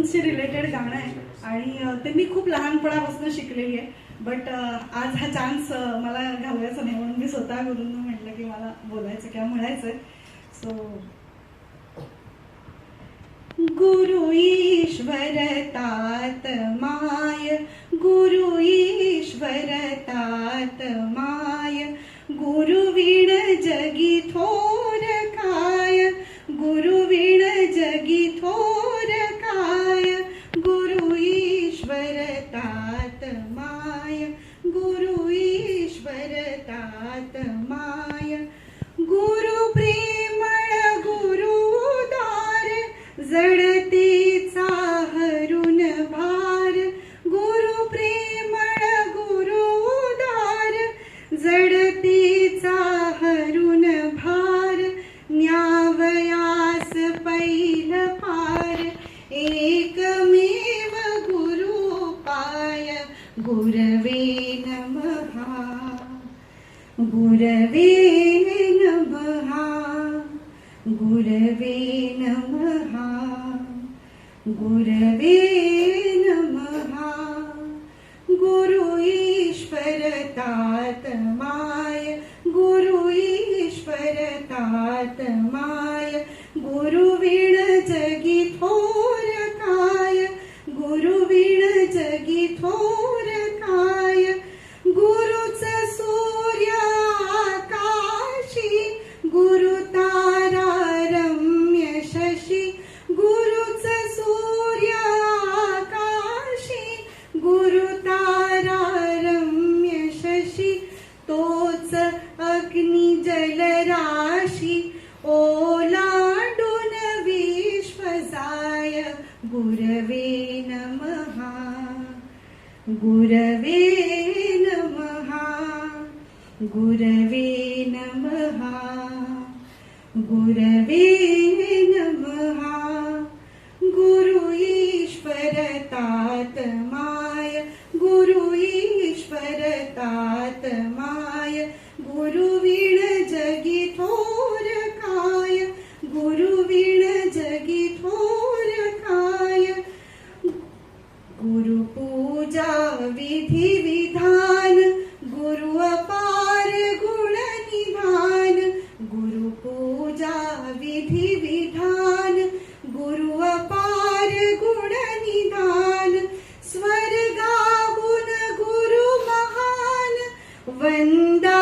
बलून्सशी related गाणं आहे. आणि ते मी खूप लहानपणापासून शिकलेली आहे. बट आज हा चान्स मला घालवायचा नाही म्हणून मी स्वतः गुरुंना म्हटलं की मला बोलायचं किंवा म्हणायचं सो गुरु ईश्वर तात माय गुरु ईश्वर तात माय. ईश्वर माय गुरु प्रेमळ गुरु उदार जडतीचा हरुण भार। गुरु प्रेमळ गुरु उदार जडतीचा हरुण भार। न्यावयास पैल पार एकमेव गुरु पाय गुरवे गुरवे नमः गुरवे नमः गुरवे नमः गुरु ईश्वर गुरु ईश्वर गुरु अग्निजलराशि ओलाडु न विश्वसाय गुरवे नमः गुरवे नमः गुरवे नमः गुरवे गुरुवीण जगी थोर काय गुरुवीण जगी थोर काय गुरु पूजा विधी विधान गुरु अपार गुण निधान गुरु पूजा विधी विधान गुरु अपार गुण निधान स्वर्गाहून गुरु महान वंदा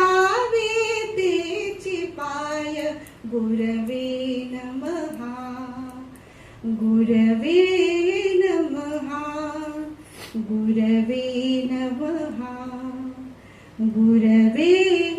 वंदावे तेची पाय गुरवे नमहा गुरवे नमहा गुरवे नमहा गुरवे